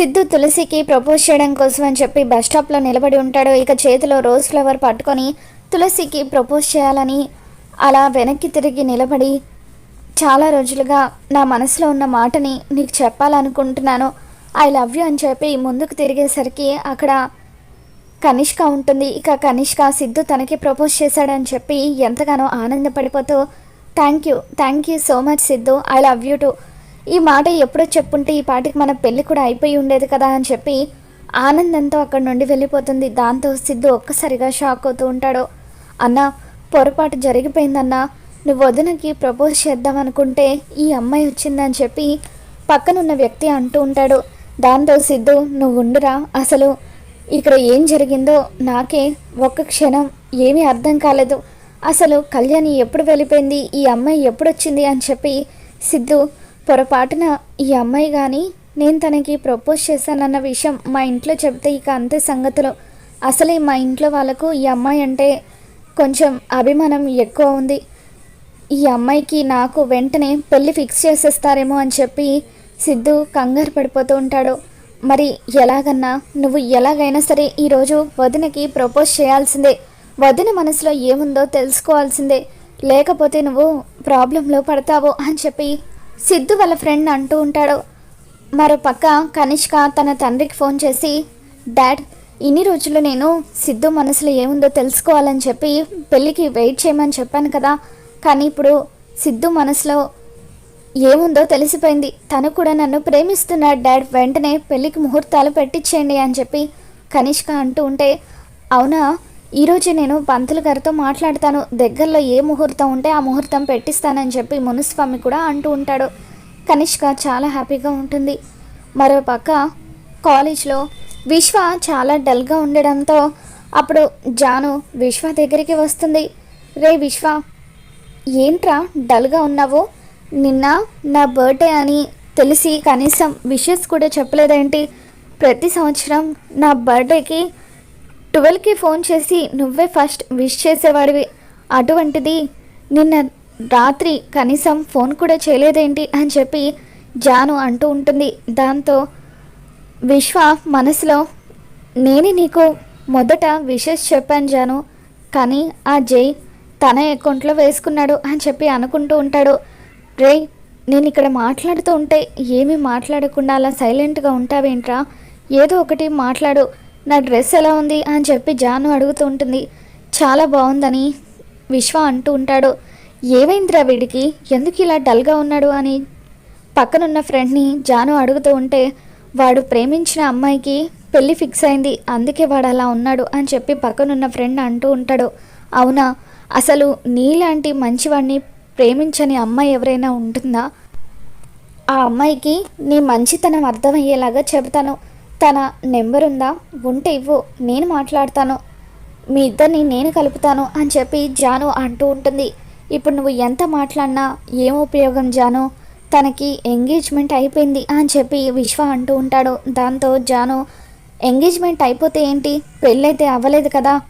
సిద్ధు తులసికి ప్రపోజ్ చేయడం కోసం అని చెప్పి బస్ స్టాప్లో నిలబడి ఉంటాడు. ఇక చేతిలో రోజ్ ఫ్లవర్ పట్టుకొని తులసికి ప్రపోజ్ చేయాలని అలా వెనక్కి తిరిగి నిలబడి చాలా రోజులుగా నా మనసులో ఉన్న మాటని నీకు చెప్పాలనుకుంటున్నాను. ఐ లవ్ యూ అని చెప్పి ముందుకు తిరిగేసరికి అక్కడ కనిష్క ఉంటుంది. ఇక కనిష్క సిద్ధు తనకి ప్రపోజ్ చేశాడని చెప్పి ఎంతగానో ఆనందపడిపోతూ thank you thank you so much Siddhu I love you too ఈ మాట ఎప్పుడో చెప్పుంటే ఈ పాటికి మన పెళ్ళి కూడా అయిపోయి ఉండేది కదా అని చెప్పి ఆనందంతో అక్కడి నుండి వెళ్ళిపోతుంది. దాంతో సిద్ధు ఒక్కసారిగా షాక్ అవుతూ ఉంటాడు. అన్న పొరపాటు జరిగిపోయిందన్నా నువ్వు వదినకి ప్రపోజ్ చేద్దాం అనుకుంటే ఈ అమ్మాయి వచ్చిందని చెప్పి పక్కనున్న వ్యక్తి అంటూ ఉంటాడు. దాంతో సిద్ధు నువ్వు ఉండురా అసలు ఇక్కడ ఏం జరిగిందో నాకే ఒక్క క్షణం ఏమీ అర్థం కాలేదు. అసలు కళ్యాణి ఎప్పుడు వెళ్ళిపోయింది? ఈ అమ్మాయి ఎప్పుడు వచ్చింది అని చెప్పి సిద్ధు పొరపాటున ఈ అమ్మాయి కానీ నేను తనకి ప్రపోజ్ చేశానన్న విషయం మా ఇంట్లో చెప్తే ఇక అంతే సంగతులు. అసలే మా ఇంట్లో వాళ్ళకు ఈ అమ్మాయి అంటే కొంచెం అభిమానం ఎక్కువ ఉంది. ఈ అమ్మాయికి నాకు వెంటనే పెళ్ళి ఫిక్స్ చేసేస్తారేమో అని చెప్పి సిద్ధు కంగారు పడిపోతూ ఉంటాడు. మరి ఎలాగన్నా నువ్వు ఎలాగైనా సరే ఈరోజు వదినకి ప్రపోజ్ చేయాల్సిందే. వదిన మనసులో ఏముందో తెలుసుకోవాల్సిందే. లేకపోతే నువ్వు ప్రాబ్లంలో పడతావు అని చెప్పి సిద్ధు వాళ్ళ ఫ్రెండ్ అంటూ ఉంటాడు. మరో పక్క కనిష్క తన తండ్రికి ఫోన్ చేసి డాడ్ ఇన్ని రోజులు నేను సిద్ధు మనసులో ఏముందో తెలుసుకోవాలని చెప్పి పెళ్ళికి వెయిట్ చేయమని చెప్పాను కదా. కానీ ఇప్పుడు సిద్ధు మనసులో ఏముందో తెలిసిపోయింది. తను కూడా నన్ను ప్రేమిస్తున్నాడు డాడ్. వెంటనే పెళ్ళికి ముహూర్తాలు పెట్టించేయండి అని చెప్పి కనిష్క అంటూ ఉంటే అవునా? ఈరోజు నేను పంతులు గారితో మాట్లాడతాను. దగ్గరలో ఏ ముహూర్తం ఉంటే ఆ ముహూర్తం పెట్టిస్తానని చెప్పి మునుస్వామి కూడా అంటూ ఉంటాడు. కనిష్క చాలా హ్యాపీగా ఉంటుంది. మరోపక్క కాలేజ్లో విశ్వ చాలా డల్గా ఉండడంతో అప్పుడు జాను విశ్వ దగ్గరికి వస్తుంది. రే విశ్వ ఏంట్రా డల్గా ఉన్నావు? నిన్న నా బర్త్డే అని తెలిసి కనీసం విషెస్ కూడా చెప్పలేదేంటి? ప్రతి సంవత్సరం నా బర్త్డేకి ట్వెల్వ్కి ఫోన్ చేసి నువ్వే ఫస్ట్ విష్ చేసేవాడివి. అటువంటిది నిన్న రాత్రి కనీసం ఫోన్ కూడా చేయలేదేంటి? అని చెప్పి జాను అంటూ ఉంటుంది. దాంతో విశ్వ మనసులో నేనే నీకు మొదట విషెస్ చెప్పాను జాను. కానీ ఆ జై తన అకౌంట్లో వేసుకున్నాడు అని చెప్పి అనుకుంటూ ఉంటాడు. రే నేను ఇక్కడ మాట్లాడుతూ ఉంటే ఏమీ మాట్లాడకుండా అలా సైలెంట్గా ఉంటావేంట్రా? ఏదో ఒకటి మాట్లాడు. నా డ్రెస్ ఎలా ఉంది అని చెప్పి జాను అడుగుతూ ఉంటుంది. చాలా బాగుందని విశ్వ అంటూ ఉంటాడు. ఏమైందిరా వీడికి? ఎందుకు ఇలా డల్గా ఉన్నాడు అని పక్కనున్న ఫ్రెండ్ని జాను అడుగుతూ ఉంటే వాడు ప్రేమించిన అమ్మాయికి పెళ్ళి ఫిక్స్ అయింది. అందుకే వాడు అలా ఉన్నాడు అని చెప్పి పక్కనున్న ఫ్రెండ్ అంటూ ఉంటాడు. అవునా? అసలు నీలాంటి మంచివాడిని ప్రేమించని అమ్మాయి ఎవరైనా ఉంటుందా? ఆ అమ్మాయికి నీ మంచితనం అర్థమయ్యేలాగా చెబుతాను. తన నెంబర్ ఉందా? ఉంటే ఇవ్వు. నేను మాట్లాడతాను. మీ ఇద్దరిని నేను కలుపుతాను అని చెప్పి జాను అంటూ ఉంటుంది. ఇప్పుడు నువ్వు ఎంత మాట్లాడినా ఏం ఉపయోగం జాను? తనకి ఎంగేజ్మెంట్ అయిపోయింది అని చెప్పి విశ్వ అంటూ ఉంటాడు. దాంతో జాను ఎంగేజ్మెంట్ అయిపోతే ఏంటి? పెళ్ళైతే అవ్వలేదు కదా?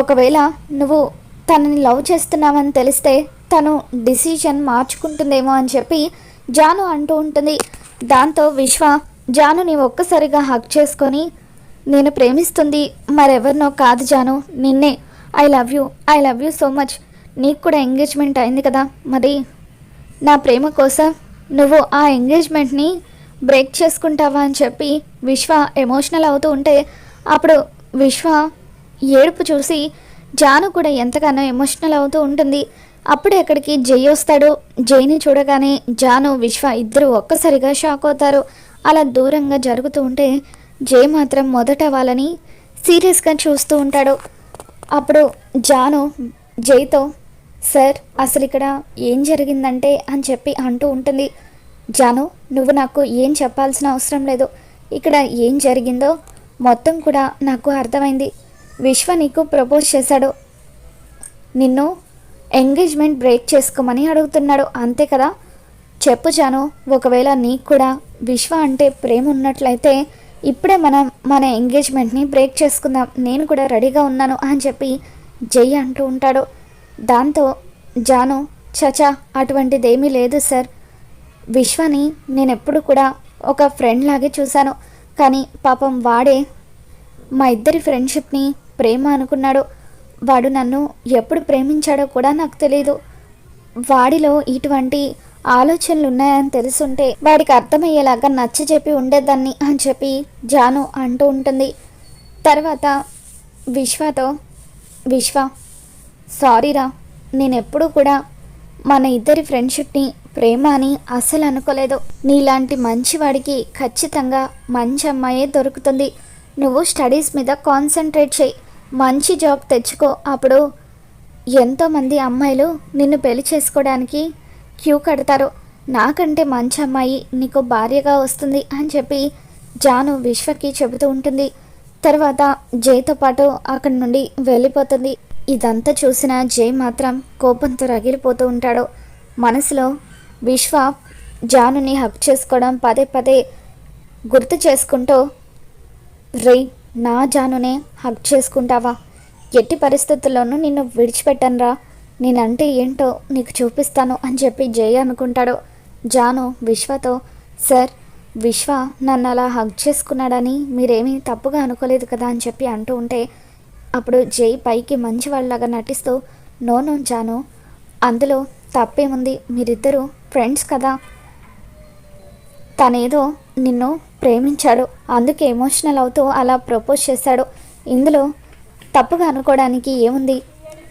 ఒకవేళ నువ్వు తనని లవ్ చేస్తున్నావని తెలిస్తే తను డిసిషన్ మార్చుకుంటుందేమో అని చెప్పి జాను అంటూ ఉంటుంది. దాంతో విశ్వ జానుని ఒక్కసారిగా హక్ చేసుకొని నేను ప్రేమిస్తుంది మరెవరినో కాదు జాను నిన్నే. I love you I love you so much నీకు కూడా ఎంగేజ్మెంట్ అయింది కదా మరి నా ప్రేమ కోసం నువ్వు ఆ ఎంగేజ్మెంట్ని బ్రేక్ చేసుకుంటావా అని చెప్పి విశ్వ ఎమోషనల్ అవుతూ ఉంటే అప్పుడు విశ్వ ఏడుపు చూసి జాను కూడా ఎంతగానో ఎమోషనల్ అవుతూ ఉంటుంది. అప్పుడు ఎక్కడికి జై వస్తాడు. జైని చూడగానే జాను విశ్వ ఇద్దరు ఒక్కసారిగా షాక్ అవుతారు. అలా దూరంగా జరుగుతూ ఉంటే జై మాత్రం మొదట వాళ్ళని సీరియస్గా చూస్తూ ఉంటాడు. అప్పుడు జాను జైతో సార్ అసలు ఇక్కడ ఏం జరిగిందంటే అని చెప్పి అంటూ ఉంటుంది. జాను నువ్వు నాకు ఏం చెప్పాల్సిన అవసరం లేదు. ఇక్కడ ఏం జరిగిందో మొత్తం కూడా నాకు అర్థమైంది. విశ్వ నీకు ప్రపోజ్ చేశాడు. నిన్ను ఎంగేజ్మెంట్ బ్రేక్ చేసుకోమని అడుగుతున్నాడు. అంతే కదా? చెప్పు జాను ఒకవేళ నీకు కూడా విశ్వ అంటే ప్రేమ ఉన్నట్లయితే ఇప్పుడే మనం మన ఎంగేజ్మెంట్ని బ్రేక్ చేసుకుందాం. నేను కూడా రెడీగా ఉన్నాను అని చెప్పి జై అంటూ ఉంటాడు. దాంతో జాను చచా అటువంటిదేమీ లేదు సార్. విశ్వని నేను ఎప్పుడు కూడా ఒక ఫ్రెండ్ లాగే చూశాను. కానీ పాపం వాడే మా ఇద్దరి ఫ్రెండ్షిప్ని ప్రేమ అనుకున్నాడు. వాడు నన్ను ఎప్పుడు ప్రేమించాడో కూడా నాకు తెలియదు వాడిలో ఇటువంటి ఆలోచనలు ఉన్నాయని తెలుసుంటే వాడికి అర్థమయ్యేలాగా నచ్చ చెప్పి ఉండేదాన్ని అని చెప్పి జాను అంటూ ఉంటుంది. తర్వాత విశ్వతో విశ్వ సారీరా నేను ఎప్పుడూ కూడా మన ఇద్దరి ఫ్రెండ్షిప్ని ప్రేమ అని అస్సలు అనుకోలేదు. నీలాంటి మంచివాడికి ఖచ్చితంగా మంచి అమ్మాయే దొరుకుతుంది. నువ్వు స్టడీస్ మీద కాన్సన్ట్రేట్ చేయి. మంచి జాబ్ తెచ్చుకో. అప్పుడు ఎంతోమంది అమ్మాయిలు నిన్ను పెళ్ళి చేసుకోవడానికి క్యూ కడతారు. నాకంటే మంచి అమ్మాయి నీకు భార్యగా వస్తుంది అని చెప్పి జాను విశ్వకి చెబుతూ ఉంటుంది. తర్వాత జైతో పాటు అక్కడి నుండి వెళ్ళిపోతుంది. ఇదంతా చూసిన జై మాత్రం కోపంతో రగిలిపోతూ ఉంటాడు. మనసులో విశ్వ జానుని హక్ చేసుకోవడం పదే పదే గుర్తు చేసుకుంటూ రే నా జానునే హక్ చేసుకుంటావా? ఎట్టి పరిస్థితుల్లోనూ నిన్ను విడిచిపెట్టనురా. నేనంటే ఏంటో నీకు చూపిస్తాను అని చెప్పి జై అనుకుంటాడు. జాను విశ్వతో సార్ విశ్వ నన్ను అలా హగ్ చేసుకున్నాడని మీరేమీ తప్పుగా అనుకోలేదు కదా? అని చెప్పి అంటూ ఉంటే అప్పుడు జై పైకి మంచి వాళ్ళలాగా నటిస్తూ నో నో జాను అందులో తప్పేముంది? మీరిద్దరూ ఫ్రెండ్స్ కదా? తనేదో నిన్ను ప్రేమించాడు. అందుకే ఎమోషనల్ అవుతూ అలా ప్రపోజ్ చేశాడు. ఇందులో తప్పుగా అనుకోవడానికి ఏముంది?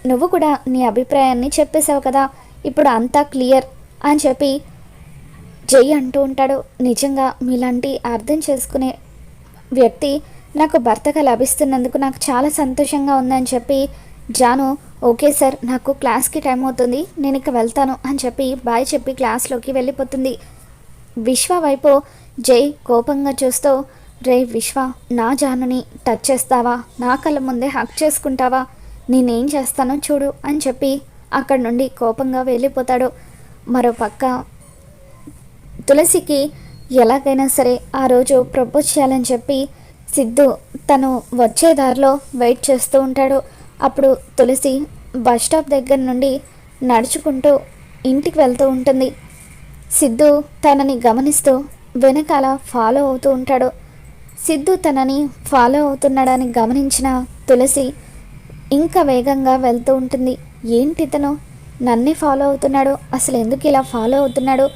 నువ్వు కూడా నీ అభిప్రాయాన్ని చెప్పేశావు కదా. ఇప్పుడు అంతా క్లియర్ అని చెప్పి జై అంటూ ఉంటాడు. నిజంగా మీలాంటి అర్థం చేసుకునే వ్యక్తి నాకు భర్తగా లభిస్తున్నందుకు నాకు చాలా సంతోషంగా ఉందని చెప్పి జాను ఓకే సార్ నాకు క్లాస్కి టైం అవుతుంది. నేను ఇక వెళ్తాను అని చెప్పి బాయ్ చెప్పి క్లాస్లోకి వెళ్ళిపోతుంది. విశ్వ వైపు జై కోపంగా చూస్తూ రే విశ్వ నా జానుని టచ్ చేస్తావా? నా కళ్ళ ముందే హక్ చేసుకుంటావా? నేనేం చేస్తానో చూడు అని చెప్పి అక్కడి నుండి కోపంగా వెళ్ళిపోతాడు. మరో పక్క తులసికి ఎలాగైనా సరే ఆ రోజు ప్రపోజ్ చేయాలని చెప్పి సిద్ధు తను వచ్చే దారిలో వెయిట్ చేస్తూ ఉంటాడు. అప్పుడు తులసి బస్ స్టాప్ దగ్గర నుండి నడుచుకుంటూ ఇంటికి వెళ్తూ ఉంటుంది. సిద్ధు తనని గమనిస్తూ వెనకాల ఫాలో అవుతూ ఉంటాడు. సిద్ధు తనని ఫాలో అవుతున్నాడని గమనించిన తులసి ఇంకా వేగంగా వెళ్తూ ఉంటుంది. ఏంటి ఇతను? నన్నే ఫాలో అవుతున్నాడు. అసలు ఎందుకు ఇలా ఫాలో అవుతున్నాడు?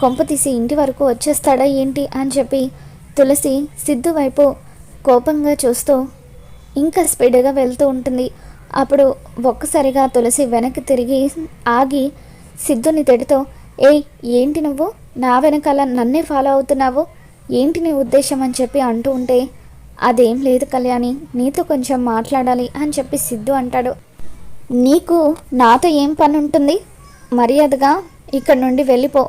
కొంప తీసి ఇంటి వరకు వచ్చేస్తాడా ఏంటి అని చెప్పి తులసి సిద్ధు వైపు కోపంగా చూస్తూ ఇంకా స్పీడ్గా వెళ్తూ ఉంటుంది. అప్పుడు ఒక్కసారిగా తులసి వెనక్కి తిరిగి ఆగి సిద్ధుని తిడుతూ ఏయ్ ఏంటి నువ్వు? నా వెనకాల నన్నే ఫాలో అవుతున్నావు? ఏంటి నీ ఉద్దేశం? అని చెప్పి అంటూ ఉంటే అదేం లేదు కళ్యాణి నీతో కొంచెం మాట్లాడాలి అని చెప్పి సిద్ధు అంటాడు. నీకు నాతో ఏం పని ఉంటుంది మర్యాదగా ఇక్కడ నుండి వెళ్ళిపో.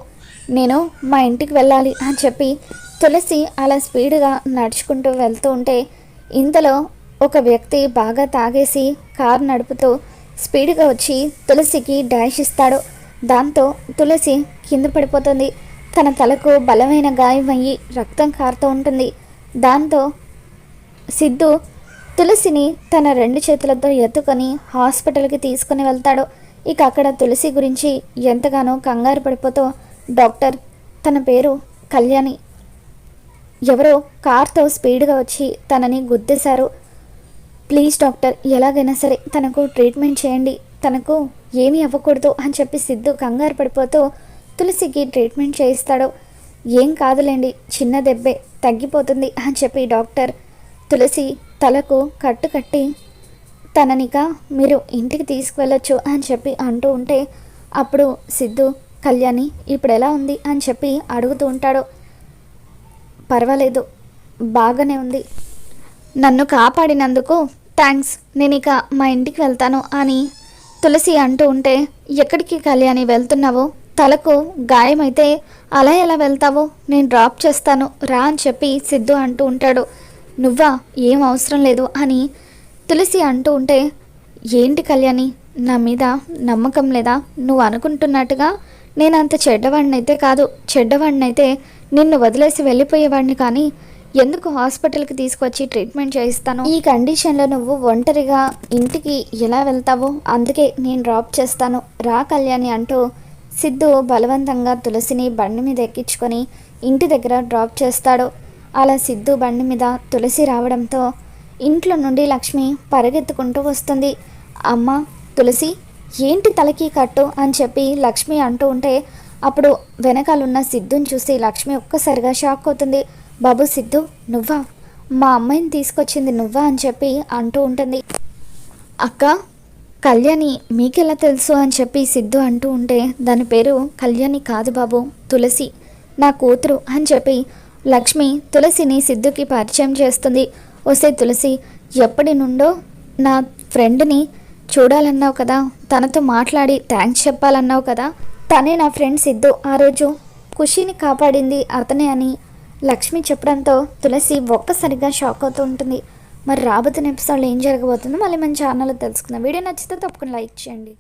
నేను మా ఇంటికి వెళ్ళాలి అని చెప్పి తులసి అలా స్పీడ్గా నడుచుకుంటూ వెళ్తూ ఉంటే ఇంతలో ఒక వ్యక్తి బాగా తాగేసి కారు నడుపుతూ స్పీడ్గా వచ్చి తులసికి డాష్ ఇస్తాడు. దాంతో తులసి కింద పడిపోతుంది. తన తలకు బలమైన గాయం అయ్యి రక్తం కారుతూ ఉంటుంది. దాంతో సిద్ధు తులసిని తన రెండు చేతులతో ఎత్తుకొని హాస్పిటల్కి తీసుకుని వెళ్తాడు. ఇక అక్కడ తులసి గురించి ఎంతగానో కంగారు పడిపోతూ డాక్టర్ తన పేరు కళ్యాణి. ఎవరో కార్తో స్పీడ్గా వచ్చి తనని గుద్దేశారు. ప్లీజ్ డాక్టర్ ఎలాగైనా సరే తనకు ట్రీట్మెంట్ చేయండి. తనకు ఏమీ అవ్వకూడదు అని చెప్పి సిద్ధు కంగారు పడిపోతూ తులసికి ట్రీట్మెంట్ చేయిస్తాడు. ఏం కాదులేండి చిన్న దెబ్బే తగ్గిపోతుంది అని చెప్పి డాక్టర్ తులసి తలకు కట్టు కట్టి తననిక మీరు ఇంటికి తీసుకువెళ్ళొచ్చు అని చెప్పి అంటూ ఉంటే అప్పుడు సిద్ధు కళ్యాణి ఇప్పుడు ఎలా ఉంది? అని చెప్పి అడుగుతూ ఉంటాడు. పర్వాలేదు బాగానే ఉంది. నన్ను కాపాడినందుకు థ్యాంక్స్ నేను ఇక మా ఇంటికి వెళ్తాను అని తులసి అంటూ ఉంటే ఎక్కడికి కళ్యాణి వెళ్తున్నావు? తలకు గాయమైతే అలా ఎలా వెళ్తావో? నేను డ్రాప్ చేస్తాను రా అని చెప్పి సిద్ధు అంటూ ఉంటాడు. నువ్వా? ఏం అవసరం లేదు అని తులసి అంటూ ఉంటే ఏంటి కళ్యాణి? నా మీద నమ్మకం లేదా? నువ్వు అనుకుంటున్నట్టుగా నేను అంత చెడ్డవాడినైతే కాదు. చెడ్డవాడినైతే నిన్ను వదిలేసి వెళ్ళిపోయేవాడిని కానీ ఎందుకు హాస్పిటల్కి తీసుకొచ్చి ట్రీట్మెంట్ చేయిస్తాను? ఈ కండిషన్లో నువ్వు ఒంటరిగా ఇంటికి ఎలా వెళ్తావో అందుకే నేను డ్రాప్ చేస్తాను. రా కళ్యాణి అంటూ సిద్ధు బలవంతంగా తులసిని బండి మీద ఎక్కించుకొని ఇంటి దగ్గర డ్రాప్ చేస్తాడు. అలా సిద్ధు బండి మీద తులసి రావడంతో ఇంట్లో నుండి లక్ష్మి పరిగెత్తుకుంటూ వస్తుంది. అమ్మ తులసి ఏంటి తలకి కట్టు అని చెప్పి లక్ష్మి అంటూ ఉంటే అప్పుడు వెనకాలన్న సిద్ధుని చూసి లక్ష్మి ఒక్కసారిగా షాక్ అవుతుంది. బాబు సిద్ధు నువ్వా? మా అమ్మాయిని తీసుకొచ్చింది నువ్వా? అని చెప్పి అంటూ ఉంటుంది. అక్క కళ్యాణి మీకెలా తెలుసు? అని చెప్పి సిద్ధు అంటూ ఉంటే దాని పేరు కళ్యాణి కాదు బాబు తులసి నా కూతురు అని చెప్పి లక్ష్మి తులసిని సిద్ధుకి పరిచయం చేస్తుంది. వస్తే తులసి ఎప్పటి నుండో నా ఫ్రెండ్ని చూడాలన్నావు కదా. తనతో మాట్లాడి థ్యాంక్స్ చెప్పాలన్నావు కదా. తనే నా ఫ్రెండ్ సిద్ధు. ఆ రోజు ఖుషిని కాపాడింది అతనే అని లక్ష్మి చెప్పడంతో తులసి ఒక్కసారిగా షాక్ అవుతూ ఉంటుంది. మరి రాబోతున్న ఎపిసోడ్లో ఏం జరగబోతుందో మళ్ళీ మన ఛానల్లో తెలుసుకుందాం. వీడియో నచ్చితే తప్పకుండా లైక్ చేయండి.